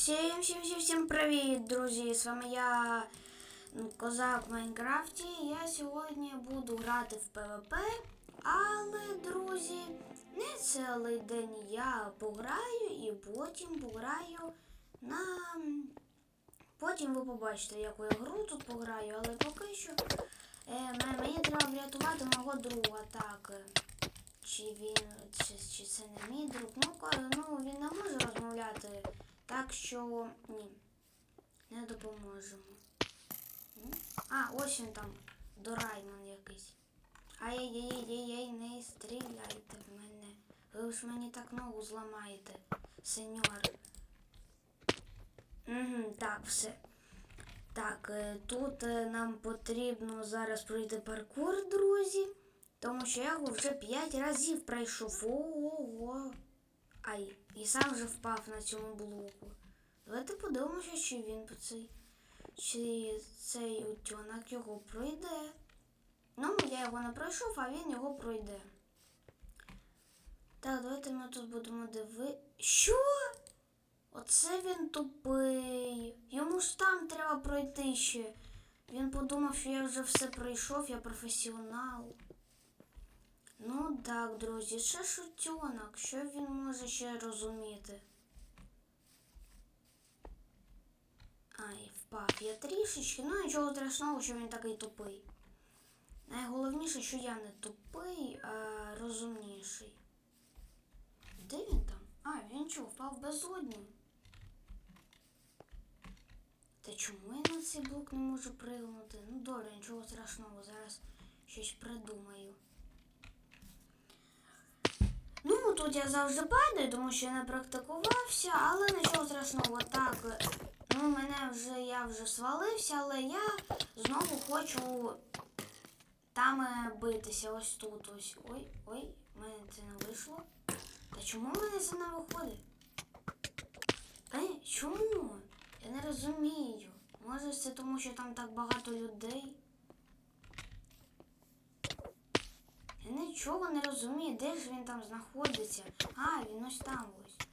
Всім, всім, всім, всім привіт, друзі! З вами я ну, Козак в Майнкрафті. Я сьогодні буду грати в ПВП, але, друзі, не цілий день я пограю і потім пограю на. Потім ви побачите, яку я гру тут пограю, але поки що е, мені треба врятувати мого друга. Так. е, Чи він. Чи, чи це не мій друг? Ну, ну він не може розмовляти. Так що ні, не допоможемо. А, ось він там, Дорайман якийсь. Ай-яй-яй-яй, не стріляйте в мене. Ви ж мені так ногу зламаєте, сеньор. Угу, так, все. Так, е, тут е, нам потрібно зараз пройти паркур, друзі. Тому що я його вже п'ять разів пройшов. Ого. Ай, і сам вже впав на цьому блоку. Давайте подивимося, чи він по цей. Чи цей утюнок його пройде. Ну, я його не пройшов, а він його пройде. Так, давайте ми тут будемо диви. Що? Оце він тупий. Йому ж там треба пройти ще. Він подумав, що я вже все пройшов, я професіонал. Ну так, друзі, ще шутюнок. Що він може ще розуміти? Ай, впав я трішечки, ну нічого страшного, що він такий тупий. Найголовніше, що я не тупий, а розумніший. Де він там? А, він чого, впав в безодню? Та чому я на цей блок не можу пригнути? Ну добре, нічого страшного, зараз щось придумаю. Ну, тут я завжди падаю, тому що я не практикувався, але нічого страшного. Так, ну мене вже я вже свалився, але я знову хочу там е, битися. Ось тут. Ось. Ой, ой, в мене це не вийшло. Та чому в мене це не виходить? Е, чому? Я не розумію. Може це тому, що там так багато людей? Нічого не розумію, де ж він там знаходиться. А, він ось там ось.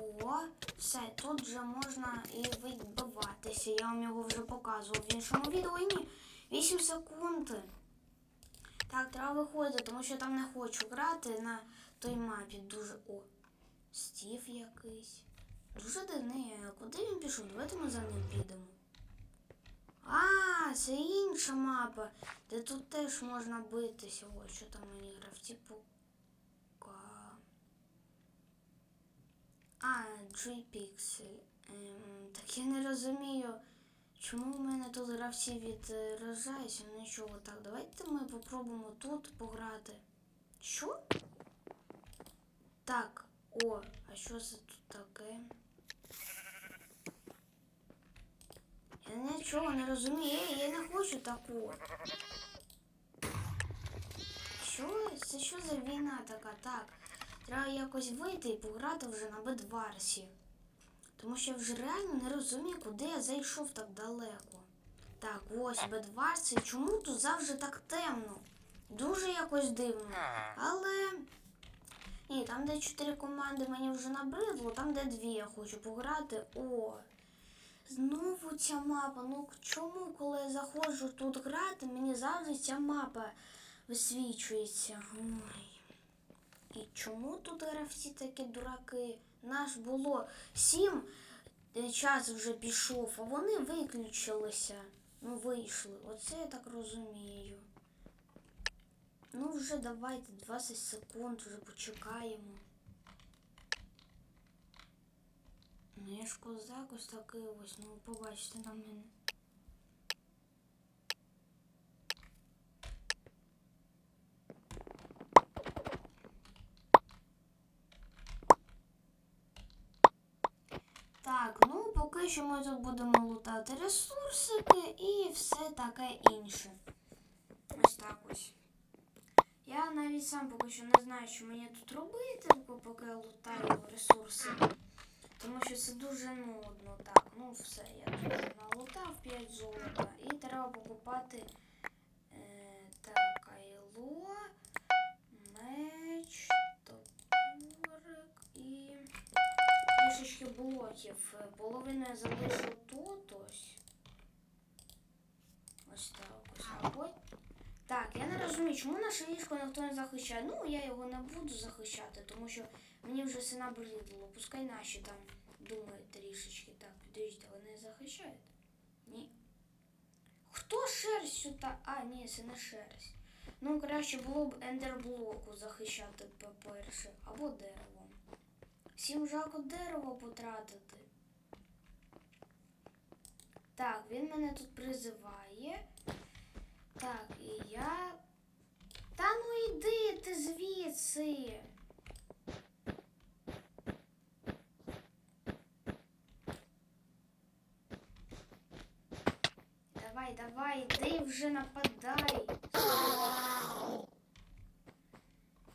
О, все, тут вже можна і відбиватися. Я вам його вже показував в іншому відео. І ні, 8 секунд. Так, треба виходити, тому що я там не хочу грати на той мапі. Дуже. О, Стів якийсь. Дуже дивний. Куди він пішов? Давайте ми за ним підемо. А, це інша мапа, де тут теж можна битися. Ой, що там мені гравці пока. А, G-Pixel. Ем, так я не розумію, чому в мене тут гравці відражаються. Ну нічого, так, давайте ми попробуємо тут пограти. Що? Так, о, а що це тут таке? Я нічого не розумію, я, не хочу таку. Що? Це що за війна така? Так. Треба якось вийти і пограти вже на Бедварсі. Тому що я вже реально не розумію, куди я зайшов так далеко. Так, ось Бедварс. І чому тут завжди так темно? Дуже якось дивно. Але. Ні, там, де чотири команди мені вже набридло, там, де дві я хочу пограти. О! Знову ця мапа. Ну чому, коли я заходжу тут грати, мені завжди ця мапа висвічується. Ой. І чому тут гравці такі дураки? Наш було сім е, час вже пішов, а вони виключилися. Ну, вийшли. Оце я так розумію. Ну, вже давайте 20 секунд вже почекаємо. Ну, я ж козак ось такий ось, ну побачите на мене. Так, ну поки що ми тут будемо лутати ресурсики і все таке інше. Ось так ось. Я навіть сам поки що не знаю, що мені тут робити, поки я лутаю ресурси. Тому що це дуже нудно. Так, ну все, я тут налутав 5 золота. І треба покупати е, так, айло, меч, топорик і блоків. Е, Половину я залишу тут ось. Ось так ось. Так, я не розумію, чому наше ліжко ніхто не захищає. Ну, я його не буду захищати, тому що мені вже все набридло. Пускай наші там думають трішечки. Так, підождіть, вони захищають? Ні. Хто шерстю та. А, ні, це не шерсть. Ну, краще було б ендерблоку захищати, по-перше, або деревом. Всім жалко дерево потратити. Так, він мене тут призиває. Так, і я. Та ну йди ти звідси. Давай, давай, йди вже нападай.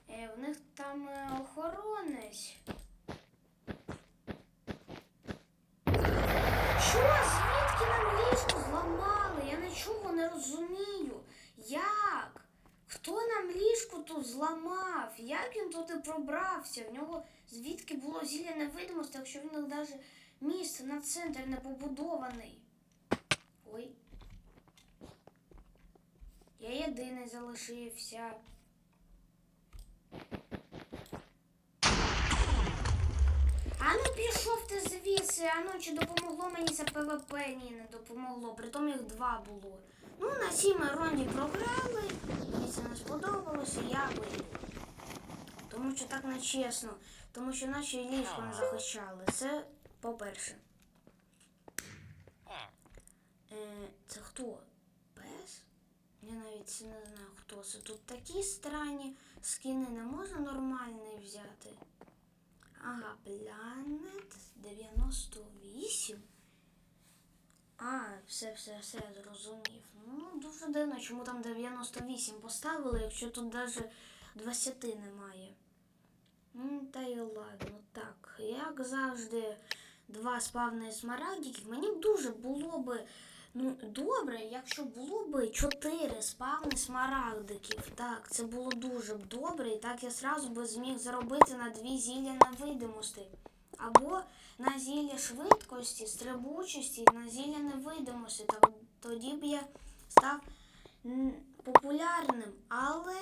Е, в них там е, охоронець. Що? Нічого не розумію. Як? Хто нам ліжко тут зламав? Як він туди пробрався? В нього звідки було зілля невидимості, якщо в них навіть місце на центр не побудований. Ой. Я єдиний залишився. А ну пішов ти звідси, а ну чи допомогло мені це ПВП? Ні, не допомогло. Притом їх два було. Ну, на сім ронді програли, мені це не сподобалося, я вийду. Тому що так не чесно, тому що наші ліжко не захищали. Це по-перше. Е, це хто? Пес? Я навіть не знаю, хто це. Тут такі странні скини не можна нормальний взяти. Ага, Planet 98. А, все, все, все, зрозумів. Ну, дуже дивно, чому там 98 поставили, якщо тут навіть 20 немає. Ну, та й ладно, так. Як завжди, два спавни смарагдиків. Мені б дуже було би ну, добре, якщо було б чотири спавни смарагдиків. Так, це було дуже б добре, і так я зразу би зміг заробити на дві зілля невидимості. Або на зілля швидкості, стрибучості, на зілля невидимості. Так, тоді б я став популярним. Але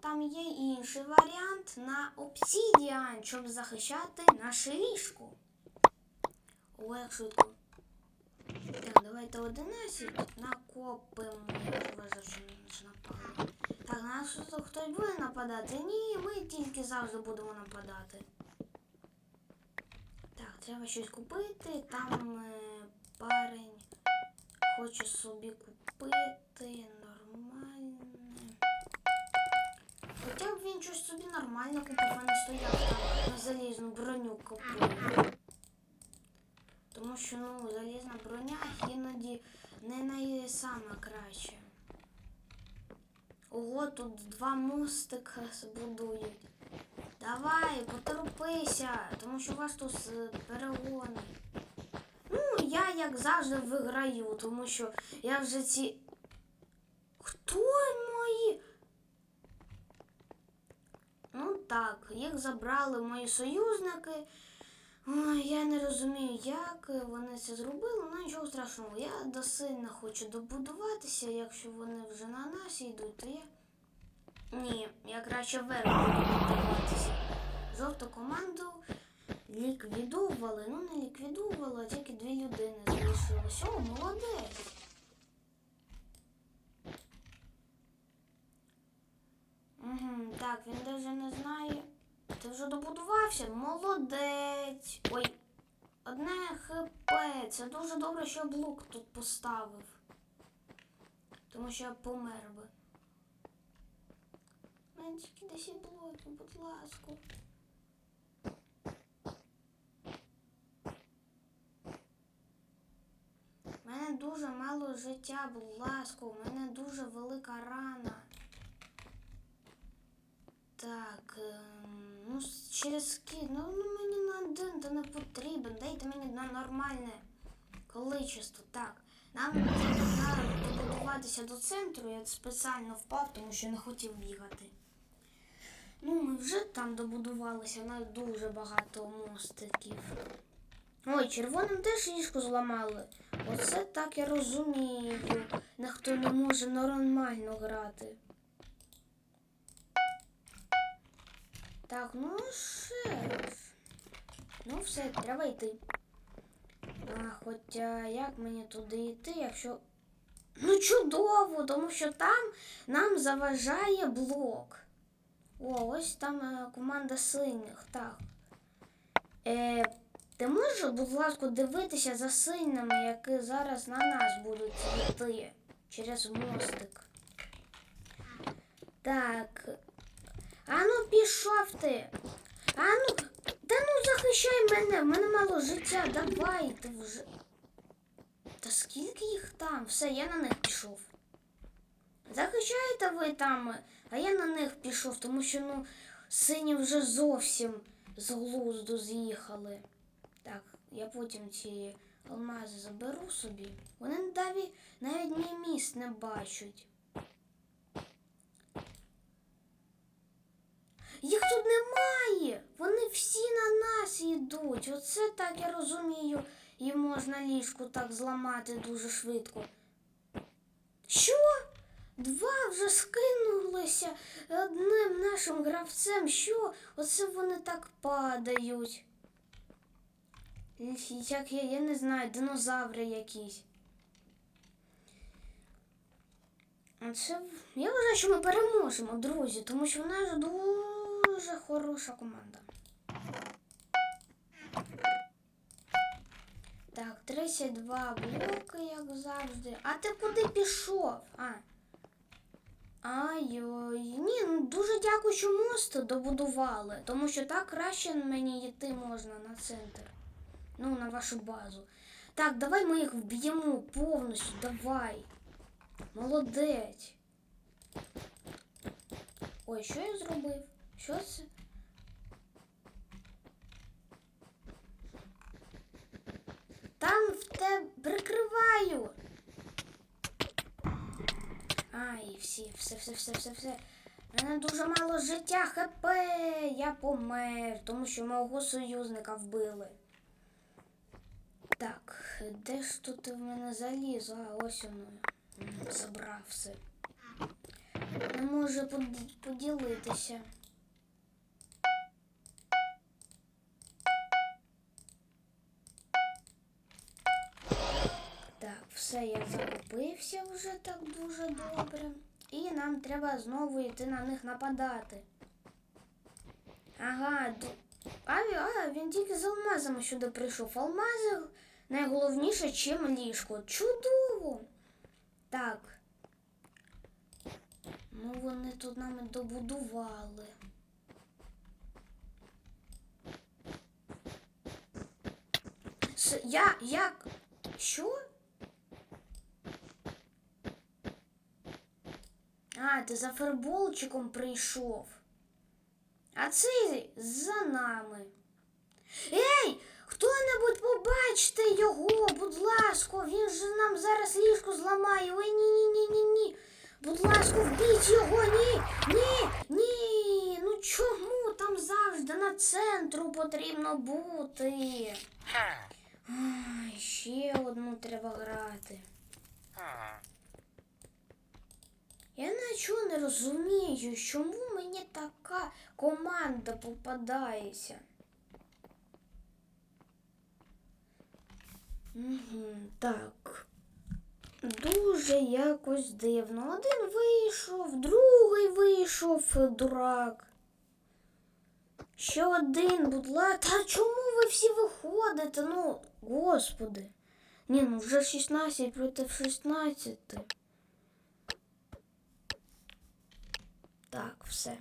там є інший варіант на обсідіан, щоб захищати наше ліжко. Як швидко. Так, давайте 11 накопимо. Так, на нас тут хтось буде нападати? Ні, ми тільки завжди будемо нападати. Так, треба щось купити. Там е, парень хоче собі купити нормальне. Хоча б він щось собі нормальне купив, а не стояв там на залізну броню купив. Тому що ну, залізна броня іноді не най саме краще. Ого, тут два мостика збудують. Давай, поторопися, тому що у вас тут е, перегони. Ну, я як завжди виграю, тому що я вже ці. Хто мої? Ну так, їх забрали мої союзники. Я не розумію, як вони це зробили, ну нічого страшного. Я досильно хочу добудуватися, якщо вони вже на нас йдуть, то я. Ні, я краще вверх буду будуватися. Жовту команду ліквідували. Ну не ліквідували, а тільки дві людини залишилось. О, молодець. Угу, так, він навіть не знає. Ти вже добудувався? Молодець. Ой, одне хп. Це дуже добре, що блок тут поставив. Тому що я помер би. Мене тільки 10 блоків, будь ласка. У мене дуже мало життя, будь ласка, у мене дуже велика рана. Так, ем, ну через ки... ну, ну мені на один то не потрібен. Дайте мені на нормальне количество. Так. Нам треба добудуватися до центру. Я спеціально впав, тому що не хотів бігати. Ну, ми вже там добудувалися на дуже багато мостиків. Ой, червоним теж ліжко зламали. Оце так я розумію. Ніхто не може нормально грати. Так, ну шериф. Ну все, треба йти. А, хоча як мені туди йти, якщо. Ну чудово, тому що там нам заважає блок. О, ось там е, команда синіх. Так. Е, ти можеш, будь ласка, дивитися за синіми, які зараз на нас будуть йти через мостик. Так. А ну пішов ти. А ну, та ну захищай мене, в мене мало життя, давай ти вже. Та скільки їх там? Все, я на них пішов. Захищаєте ви там, а я на них пішов, тому що ну сині вже зовсім з глузду з'їхали. Так, я потім ці алмази заберу собі. Вони навіть, навіть мій міст не бачать. Їх тут немає. Вони всі на нас йдуть. Оце так я розумію. І можна ліжку так зламати дуже швидко. Що? Два вже скинулися одним нашим гравцем. Що? Оце вони так падають. Як я, я не знаю, динозаври якісь. Це я вважаю, що ми переможемо, друзі, тому що в нас дуже хороша команда. Так, 32 блоки, як завжди. А ти куди пішов? А. Ай-ой. Ні, ну дуже дякую, що мост добудували, тому що так краще мені йти можна на центр. Ну, на вашу базу. Так, давай ми їх вб'ємо повністю, давай. Молодець. Ой, що я зробив? Що це? Там в те прикриваю. Ай, всі, все, все, все, все, все. У мене дуже мало життя, хп, я помер, тому що мого союзника вбили. Так, де ж тут в мене залізо? А ось воно. Забрав все. Не може поділитися. Все, я закупився вже так дуже добре. І нам треба знову йти на них нападати. Ага, а, а він тільки з алмазами сюди прийшов. Алмази найголовніше, чим ліжко. Чудово! Так. Ну, вони тут нами добудували. Я, як? Що? А, ти за ферболчиком прийшов. А цей за нами. Ей! Хто-небудь побачте його, будь ласка, він же нам зараз ліжко зламає. Ой, ні, ні, ні, ні, ні. Будь ласка, вбіть його, ні, ні, ні. Ну чому там завжди на центру потрібно бути? Ай, ще одну треба грати. Я нічого не розумію, чому мені така команда попадається. Угу, так. Дуже якось дивно. Один вийшов, другий вийшов, дурак. Ще один, будь ласка. Та чому ви всі виходите? Ну, господи. Ні, ну вже 16 проти 16. Так, все.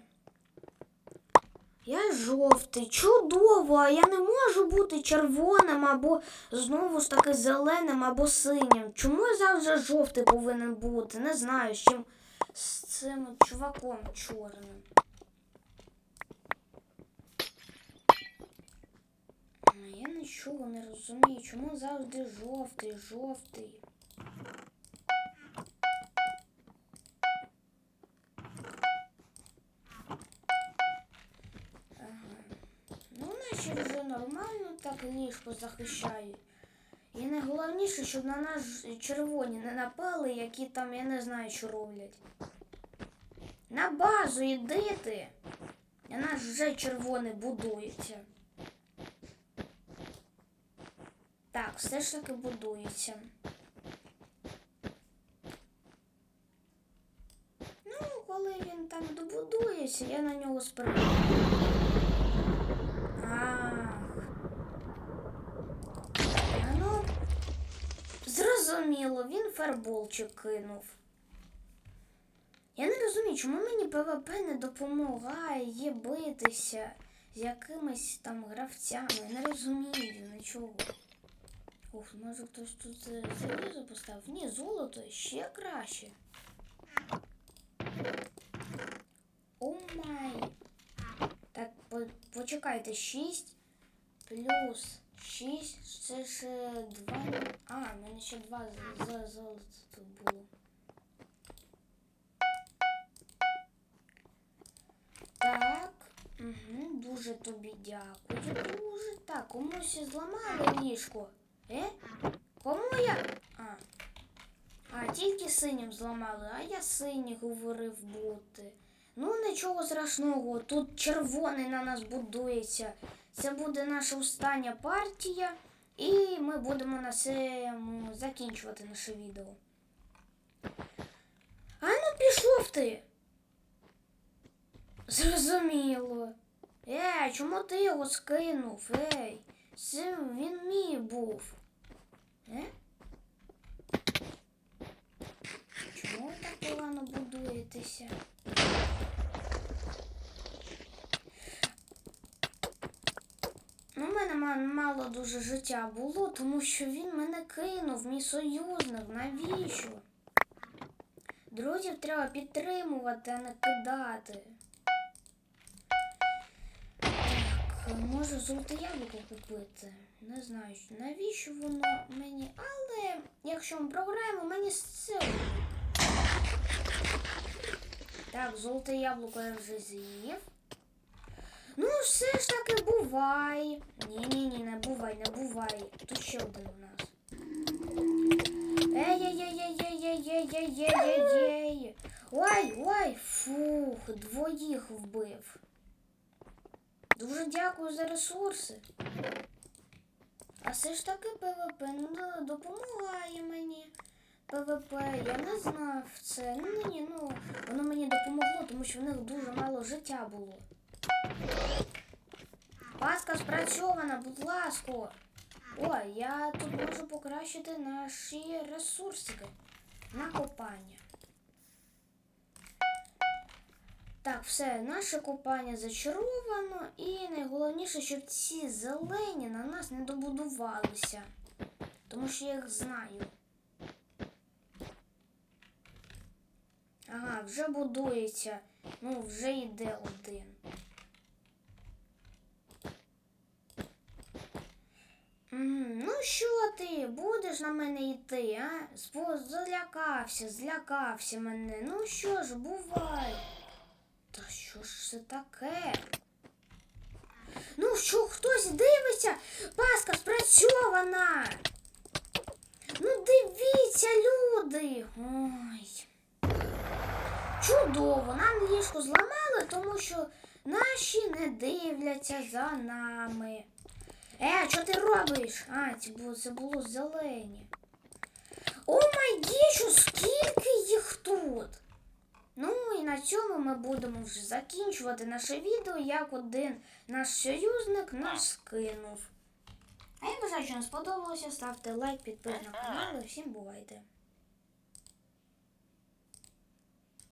Я жовтий, чудово, я не можу бути червоним або знову ж таки зеленим або синім. Чому я завжди жовтий повинен бути? Не знаю, з чим з цим чуваком чорним. А, Я нічого не розумію, чому завжди жовтий, жовтий. Нормально так ліжко захищають. І найголовніше, щоб на нас червоні не напали, які там, я не знаю, що роблять. На базу іди ти. А наш вже червоний будується. Так, все ж таки будується. Ну, коли він там добудується, я на нього спрямую. Ах. А ну, зрозуміло, він фарболчик кинув. Я не розумію, чому мені ПВП не допомагає битися з якимись там гравцями. Я не розумію нічого. Ух, може хтось тут залізо поставив? Ні, золото ще краще. О май. Так, по- почекайте, 6 плюс 6, це ж 2. А, в мене ще 2 за, золота тут було. Так. Угу, дуже тобі дякую. Дуже. Так, комусь зламали ліжко. Е? Кому я? А. А, тільки синім зламали, а я синій говорив бути. Ну, нічого страшного, тут червоний на нас будується. Це буде наша остання партія, і ми будемо на цьому закінчувати наше відео. А ну пішов ти. Зрозуміло. Е, чому ти його скинув? Ей, це він мій був. Е? Чому так погано будуєтеся? Ну, в мене мало дуже життя було, тому що він мене кинув, мій союзник. Навіщо? Друзів треба підтримувати, а не кидати. Так, може золоте яблуко купити? Не знаю, навіщо воно мені. Але якщо ми програємо, мені все. Так, золоте яблуко я вже з'їв. Ну, все ж таки бувай. Ні-ні-ні, не бувай, не бувай. Тут ще один у нас. Ей-ей-ей-ей-ей-ей-ей-ей-ей-ей. Ой, ой, фух, двоїх вбив. Дуже дякую за ресурси. А все ж таки ПВП ну, допомагає мені. ПВП, я не знав це. Ну ні, ну воно мені допомогло, тому що в них дуже мало життя було. Паска спрацьована, будь ласка. О, я тут можу покращити наші ресурсики на копання. Так, все, наше копання зачаровано, і найголовніше, щоб ці зелені на нас не добудувалися. Тому що я їх знаю. Ага, вже будується. Ну, вже йде один. Ну що ти, будеш на мене йти, а? Злякався, злякався мене. Ну що ж, бувай. Та що ж це таке? Ну що, хтось дивиться? Паска спрацьована. Ну дивіться, люди. Ой. Чудово, нам ліжко зламали, тому що наші не дивляться за нами. Е, що ти робиш? А, це було, це було зелені. О май гічу, скільки їх тут? Ну і на цьому ми будемо вже закінчувати наше відео, як один наш союзник нас скинув. А я бажаю, що вам сподобалося. Ставте лайк, підписуйтесь на канал і всім бувайте.